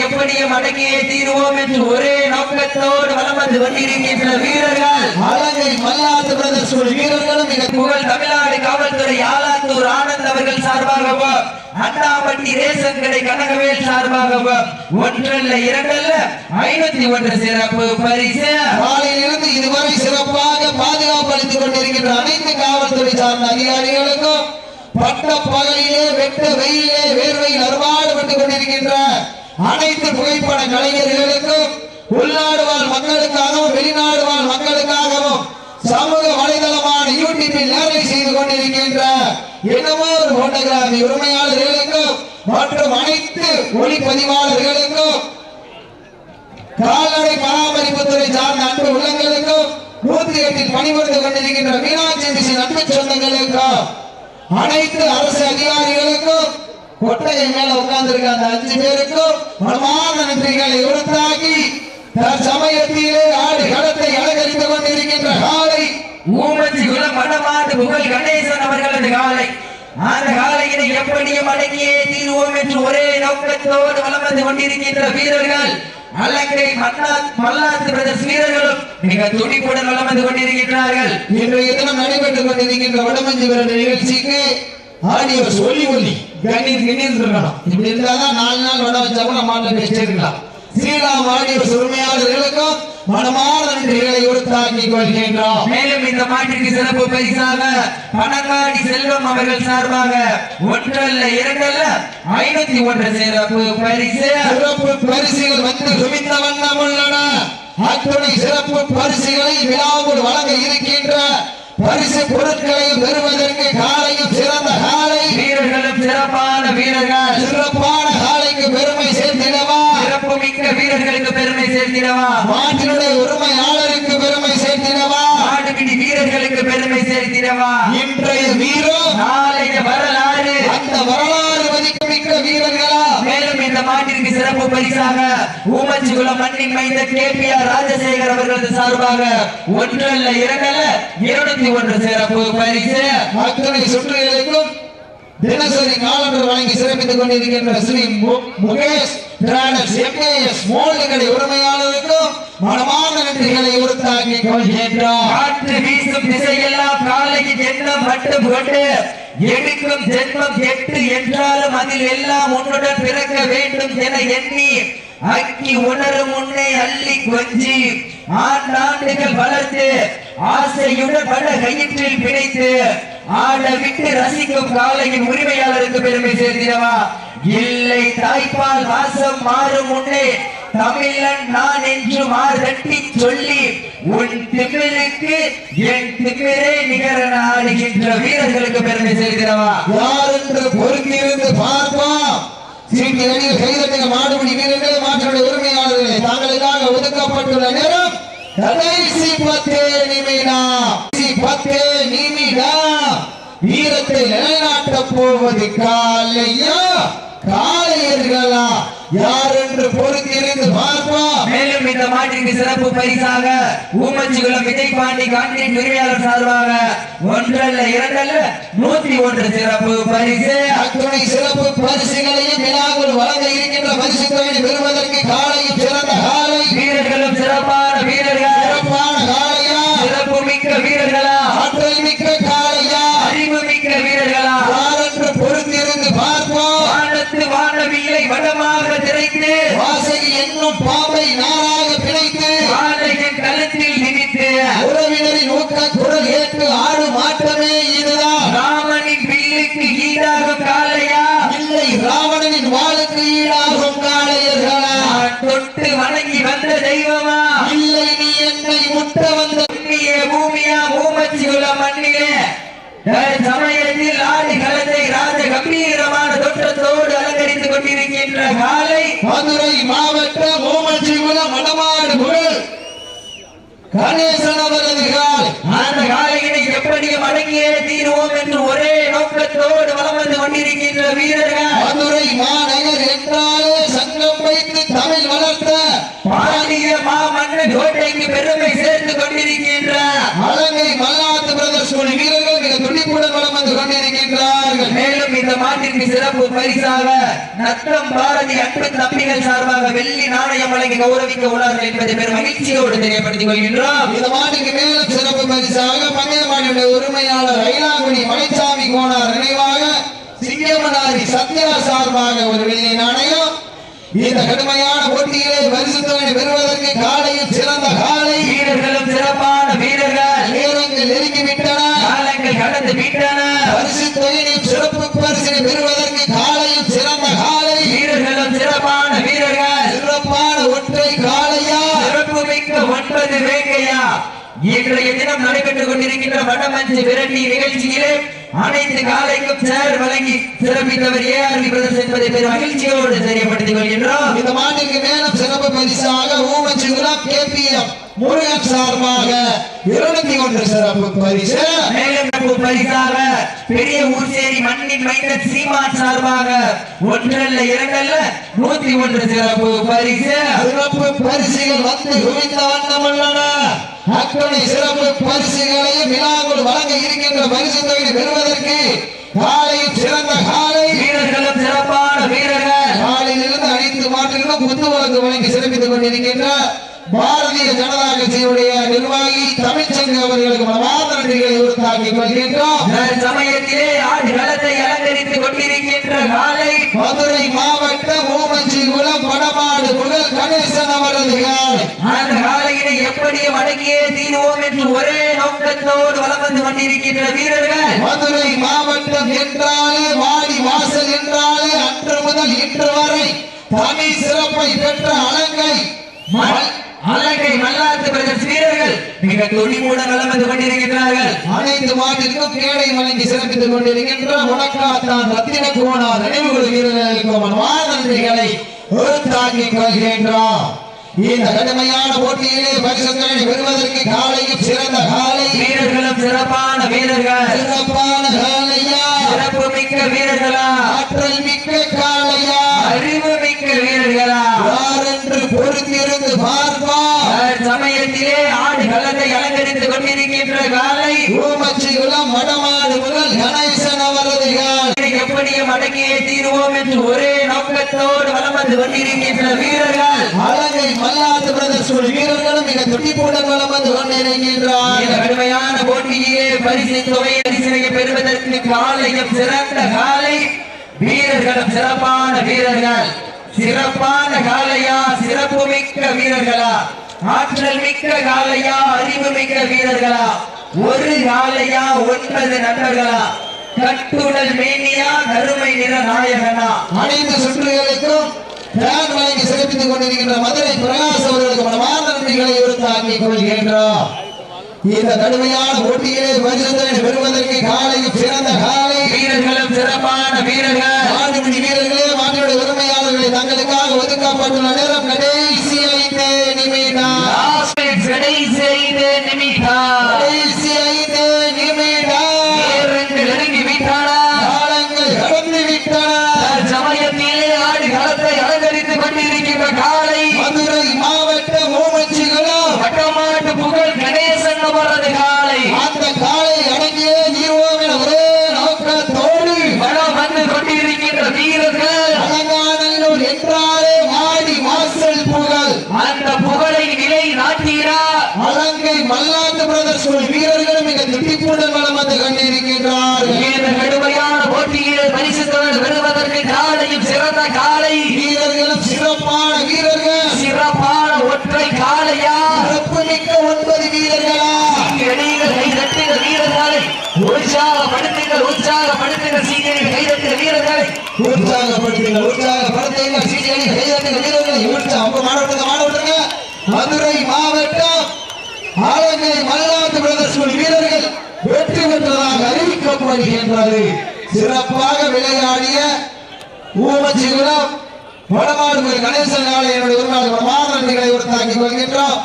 எப்படியும் அடங்கியே தீருவோம் என்று ஒரே நோக்கத்தோடு வலம் வந்து கொண்டிருக்கின்ற வீரர்கள். அலங்கை மல்லாத்து பிரதர்ஸ் வீரர்களும் மிக புகழ் தமிழ்நாடு காவல்துறை ஆலாத்தூர் ஆனந்த் அவர்கள் சார்பாகவும் அண்ணாமட்டி ரேசன் கடை கனகவேல் சார்பாகவும் ஒன்றல்ல இரண்டல்ல ஐநூத்தி ஒன்று சிறப்பு பரிசு. காலையிலிருந்து இதுவரை சிறப்பாக பாதுகாப்பு அளித்துக் கொண்டிருக்கின்ற அனைத்து காவல்துறை சார்ந்த அதிகாரிகளுக்கும் பட்ட பகலிலே வெட்ட வெயிலே வேர்வையில் அறுபாடுபட்டுக் கொண்டிருக்கின்ற அனைத்து புகைப்பட கலைஞர்களுக்கும் உள்நாடு வாழ் மக்களுக்காகவும் வெளிநாடு வாழ் மக்களுக்காகவும் சமூக வலைதளமான யூடியூபில் நேரலை செய்து கொண்டிருக்கின்ற என்னமோ ஒரு போட்டோகிராஃபி உரிமையாளர்களுக்கும் மற்றும் அனைத்து ஒளிப்பதிவாளர்களுக்கும் கால்நடை பராமரிப்புத்துறை சார்ந்த அன்பு உள்ளங்களுக்கும் நூத்தி எட்டில் பணிபுரிந்து கொண்டிருக்கின்ற மீனாட்சி மிஷின் அன்பு சொந்தங்களுக்கும் அனைத்து அரசு அதிகாரிகளுக்கும் கொட்டையை மேல உட்கார்ந்திருக்க அந்த அஞ்சு பேருக்கும் மனமான நன்றிகளை உறுத்தாக்கி தற்சமயத்திலே ஆடு களத்தை அலங்கரித்துக் கொண்டிருக்கின்ற காலை ஊமச்சி குலம் மணமாண்டு புகழ் கணேசன் அவர்களது காலை. அந்த காலையினை எப்படியும் அடங்கியே தீர்வோம் என்று ஒரே நோக்கத்தோடு வலம் வந்து கொண்டிருக்கின்ற வீரர்கள். அலங்கை மல்லாத்து பிரதர்ஸ் வீரர்களும் மிக துடிப்புடன் வலம் வந்து கொண்டிருக்கின்றார்கள். இன்றைய தினம் நடைபெற்றுக் கொண்டிருக்கின்ற வடமஞ்சி விரட்டு நிகழ்ச்சிக்கு ஆடியோ சொல்லி ஒல்லி கணீர் கணீர் இருக்கணும் இப்படி இருந்தாதான் நாலு நாள் வட வச்சா கூட பேசிட்டே இருக்கலாம் ஸ்ரீராம் ஆடியோ உரிமையாளர்களுக்கும் மனமான நன்றிகளை உறுத்தாக்கிக் கொள்கின்றோம் மேலும் இந்த மாட்டிற்கு சிறப்பு பரிசாக பணங்காடி செல்வம் அவர்கள் சார்பாக ஒன்றல்ல இரண்டல்ல ஐநூத்தி ஒன்று சிறப்பு பரிசு. சிறப்பு பரிசுகள் வந்து குவிந்த வண்ணம் உள்ளன. அத்துணை சிறப்பு பரிசுகளை விழாவோடு வழங்க இருக்கின்ற பரிசு பொருட்களை பெறுவதற்கு காலையும் வீரர்கள். சிறப்பான காலைக்கு பெருமை சேர்த்திடவா? சிறப்பு மிக்க வீரர்களுக்கு பெருமை சேர்த்திடவா? மாட்டினுடைய உரிமையாளருக்கு பெருமை சேர்த்திடவா? மாடுபிடி வீரர்களுக்கு பெருமை சேர்த்திடவா? இன்றைய வீரம் நாளைய வரலாறு. அந்த வரலாறு மதிப்புமிக்க வீரர்களா? மேலும் இந்த மாட்டிற்கு சிறப்பு பரிசாக ஊமச்சிகுளம் மண்ணின் மைந்த கே பி ஆர் ராஜசேகர் அவர்களது சார்பாக ஒன்றல்ல இரண்டல்ல இருநூத்தி ஒன்று சிறப்பு பரிசு. அத்தனை சுற்றுகளுக்கும் தினசரி காலண்டர் வழங்கி சிறப்பித்துக் கொண்டிருக்கின்ற ஸ்ரீ முகேஷ் டிராடர்ஸ் எம்ஏஎஸ் மோல்டுகளை உரிமையாளருக்கும் மனமான நன்றிகளை உறுத்தாக்கிக் கொள்கின்றோம். காற்று வீசும் திசையெல்லாம் காலைக்கு ஜென்மம் பட்டு கொண்டு எடுக்கும் ஜென்மம் எட்டு என்றாலும் அதில் எல்லாம் உன்னுடன் பிறக்க வேண்டும் என எண்ணி அக்கி உணரும் உன்னை அள்ளி கொஞ்சி ஆண்டாண்டுகள் வளர்த்து ஆசையுடன் பல கயிற்றில் பிணைத்து ஆட விட்டு ரசிக்கும் காலையின் உரிமையாளருக்கு பெருமை சேர்த்திடவா? இல்லை தாய்ப்பால் வாசம் மாறும் முன்னே தமிழன் நான் என்று மாறட்டி சொல்லி உன் திமிழுக்கு என் திமிரே நிகரன ஆடுகின்ற வீரர்களுக்கு பெருமை சேர்க்கிறவா யார் என்று பொறுத்திருந்து பார்ப்போம் சீட்டி அணியில் கைதட்டுங்க மாடுபிடி வீரர்களே மாற்றுடைய உரிமையாளர்களே தாங்களுக்காக ஒதுக்கப்பட்டுள்ள நேரம் கடைசி பத்தே நிமிடம். பத்தே நிமிடம். வீரத்தை நிலைநாட்டப் போவது காலையா? காளையர்களா யார் என்று பொறுத்திருந்து பார்ப்போம் மேலும் இந்த மாட்டிற்கு சிறப்பு பரிசாக ஊமச்சிகுளம் விஜய் பாண்டி கான்ட்ரின் உரிமையாளர் சார்பாக ஒன்றல்ல இரண்டல்ல நூத்தி ஒன்று சிறப்பு பரிசு. அத்துணை சிறப்பு பரிசுகளையும் விழாவில் வழங்க இருக்கின்ற பரிசு தொகையை பெறுவதற்கு காலையும் சிறந்த காலை. வீரர்களும் சிறப்பான வடமாக திரைத்து வாசகி என்னும் பாவை நான் காலை மதுரை மாவட்ட ஓமச்சிகுளம் மணமாடு புகழ் கணேசன் அவரது கால். அந்த காலையினை எப்படியும் அடங்கியே தீருவோம் என்று ஒரே நோக்கத்தோடு வலம் வந்து கொண்டிருக்கின்ற வீரர்கள். மதுரை மாநகர் என்றாலே சங்கம் வைத்து தமிழ் வளர்த்த பாண்டிய மாமன்னன் கோட்டைக்கு பெருமை சேர்த்து கொண்டிருக்கின்ற அலங்கை மல்லாத்து பிரதர்ஸ் வீரர்கள் மிக துடிப்புடன் வளம் வந்து கொண்டிருக்கின்றார்கள் மேலும் இந்த மாட்டிற்கு சிறப்பு பரிசாக நத்தம் பாரதி அன்பு தம்பிகள் சார்பாக வெள்ளி நாணயம் வழங்கி கௌரவிக்க உள்ளார்கள் என்பதை பெரும் மகிழ்ச்சியோடு தெரியப்படுத்திக் கொள்கின்றோம். இந்த மாட்டுக்கு மேலும் சிறப்பு பரிசாக பந்தயமாட்டினுடைய உரிமையாளர் ஐலாங்குடி மலைச்சாமி கோனார் நினைவாக சிங்கமனாரி சத்யா சார்பாக ஒரு வெள்ளி நாணயம். இந்த கடுமையான போட்டியிலே பரிசு தொகை பெறுவதற்கு காலையில் சிறந்த காலை. வீரர்களும் சிறப்பான வீரர்கள். நேரங்கள் நெருங்கிவிட்டன. காலங்கள் கடந்து விட்டன. பரிசு தொகையில் சிறப்பு பரிசினை பெறுவதற்கு காலையில் சிறந்த காலை. வீரர்களும் சிறப்பான வீரர்கள். சிறப்பான ஒற்றை காளையா. சிறப்பு மிக்க ஒன்பது வேங்கையா இன்றைய தினம் நடைபெற்றுக் கொண்டிருக்கின்ற வடமஞ்சு விரட்டி நிகழ்ச்சியிலே அனைத்து காலைக்கும் சேர் வழங்கி சிறப்பித்தவர் ஏஆர்வி பிரதர்ஸ் என்பதை பெரும் மகிழ்ச்சியோடு தெரியப்படுத்திக் கொள்கின்றோம். இந்த மாட்டுக்கு மேலும் சிறப்பு பரிசாக ஊமச்சிகுளம் கேபிஎம் முருகன் சார்பாக இருநூத்தி ஒன்று சிறப்பு பரிசு. மேலும் சிறப்பு பரிசாக பெரிய ஊர்சேரி மண்ணின் மைந்தன் சீமான் சார்பாக ஒன்றல்ல இரண்டல்ல நூத்தி ஒன்று சிறப்பு பரிசு. சிறப்பு பரிசுகள் வந்து குவிந்த வண்ணம் உள்ளன அத்தனை சிறப்பு பரிசுகளையும் விழாக்குள் வழங்க இருக்கின்ற பரிசு தொகை பெறுவதற்கு காலையில் சிறந்த காலை வீரர்களும் சிறப்பான வீரர்கள். காலையிலிருந்து அனைத்து மாற்றுகளும் குத்துவழக்கு வழங்கி சிறப்பித்துக் கொண்டிருக்கின்ற பாரதிய ஜனதா கட்சியுடைய நிர்வாகி தமிழ்ச்சங்க அவர்களுக்கு மனமார்ந்த நன்றிகளை உறுத்தாக்கிக் கொள்கின்றோம். சமயத்திலே ஆடு களத்தை அலங்கரித்துக் கொண்டிருக்கின்ற காலை மதுரை மாவட்டம் ஊமஞ்சிகுளம் வடமாடு புகழ் கணேசன் அவரது காலை. அந்த காலையினை எப்படியும் அடக்கியே தீருவோம் என்று ஒரே நோக்கத்தோடு வலம் வந்து கொண்டிருக்கின்ற வீரர்கள். மதுரை மாவட்டம் என்றாலே வாடி வாசல் என்றாலே அன்று முதல் இன்று வரை தனி சிறப்பை பெற்ற அலங்கை. மல்- அலங்கை மல்லாத்து பிரதர்ஸ் வீரர்கள் மிக துணிவுடன் வலம் வந்து கொண்டிருக்கின்றார்கள் அனைத்து மாட்டிற்கும் கேடை வழங்கி சிறப்பித்துக் கொண்டிருக்கின்ற முடக்காத்தான் ரத்தின கோணார் நினைவுகள் வீரர்களுக்கு நன்றிகளை உறுத்தாக்கிக் கொள்கின்றோம் இந்த கடுமையான போட்டியிலே பரிசுகளை பெறுவதற்கு காலையும் சிறந்த காலை. வீரர்களும் சிறப்பான வீரர்கள். சிறப்பான காலையா? சிறப்பு மிக்க வீரர்களா? ஆற்றல் மிக்க காலையா? அறிவு மிக்க வீரர்களா? என்று பொறுத்திருந்து பார்ப்பா. சமயத்திலே ஆடு களத்தை அலங்கரித்துக் கொண்டிருக்கின்ற காலை ஊமச்சிகுளம் வடமாடு முதல் கணேசன் அவரது எப்படியும் அடக்கியே தீருவோம் என்று ஒரே நோக்கத்தோடு வலம் வந்து கொண்டிருக்கின்ற வீரர்கள். அலங்கை மல்லாத்து பிரதர்ஸ் வீரர்களும் மிக துடிப்புடன் வலம் வந்து கொண்டிருக்கின்றார். கடுமையான போட்டியிலே பரிசு தொகை பரிசினையை பெறுவதற்கு காலையும் சிறந்த காலை. வீரர்களும் சிறப்பான வீரர்கள். சிறப்பான காலையா சிறப்பு மிக்க வீரர்களா? ஆற்றல் மிக்க காலையா அறிவு மிக்க வீரர்களா? ஒரு காலையா ஒன்பது நண்பர்களா? கட்டுடல் மேனியா கருமை நிற நாயகனா? அனைத்து சுற்றுகளுக்கும் ஃபேன் வழங்கி சிறப்பித்துக் கொண்டிருக்கின்ற மதுரை பிரகாஷ் அவர்களுக்கு மனமார்ந்த நன்றிகளை உறுத்தாக்கிக் கொள்கின்றோம். இந்த கடுமையான போட்டியிலே பரிசுத்தனை பெறுவதற்கு காலையும் சிறந்த காலை. வீரர்களும் சிறப்பான வீரர்கள். மாட்டுமணி வீரர்களே மாட்டுடைய உரிமையாளர்களை தங்களுக்காக ஒதுக்கப்பட்டுள்ள அலங்கை மல்லாத்து பிரதர்ஸ் குழு வீரர்கள் மிக துடிப்புடன் வலம் வந்து கொண்டிருக்கின்றார்கள். இந்த கடுமையான போட்டியில் பரிசு தொகை பெறுவதற்கு காலையும் சிறந்த காலை. வீரர்களும் சிறப்பான வீரர்கள். சிறப்பான ஒற்றை காலையா? சிறப்பு மிக்க ஒன்பது வீரர்களா? வெளியில் கை தட்டுகிற வீரர்களை உற்சாகப்படுத்துங்கள் உற்சாகப்படுத்துங்கள் சீக்கிரம் கை தட்டுகிற வீரர்களை. உற்சாகப்படுத்துங்கள் உற்சாகப்படுத்துங்கள் சீரியலி கைதட்டுங்கள் வீரர்களை. உற்சாக மாவட்டத்தை மாவட்டங்க. மதுரை மாவட்டம் ஆலங்கை மல்லாத்து பிரதர்ஸ் வீரர்கள் வெற்றி பெற்றதாக அறிவிக்கப்படுகின்றது. சிறப்பாக விளையாடிய ஊமச்சிகுளம் வடமாடுகள் கணேசன் ஆலயனுடைய உருவாக மாநிலங்களை உறுத்தாக்கிக் வருகின்றோம்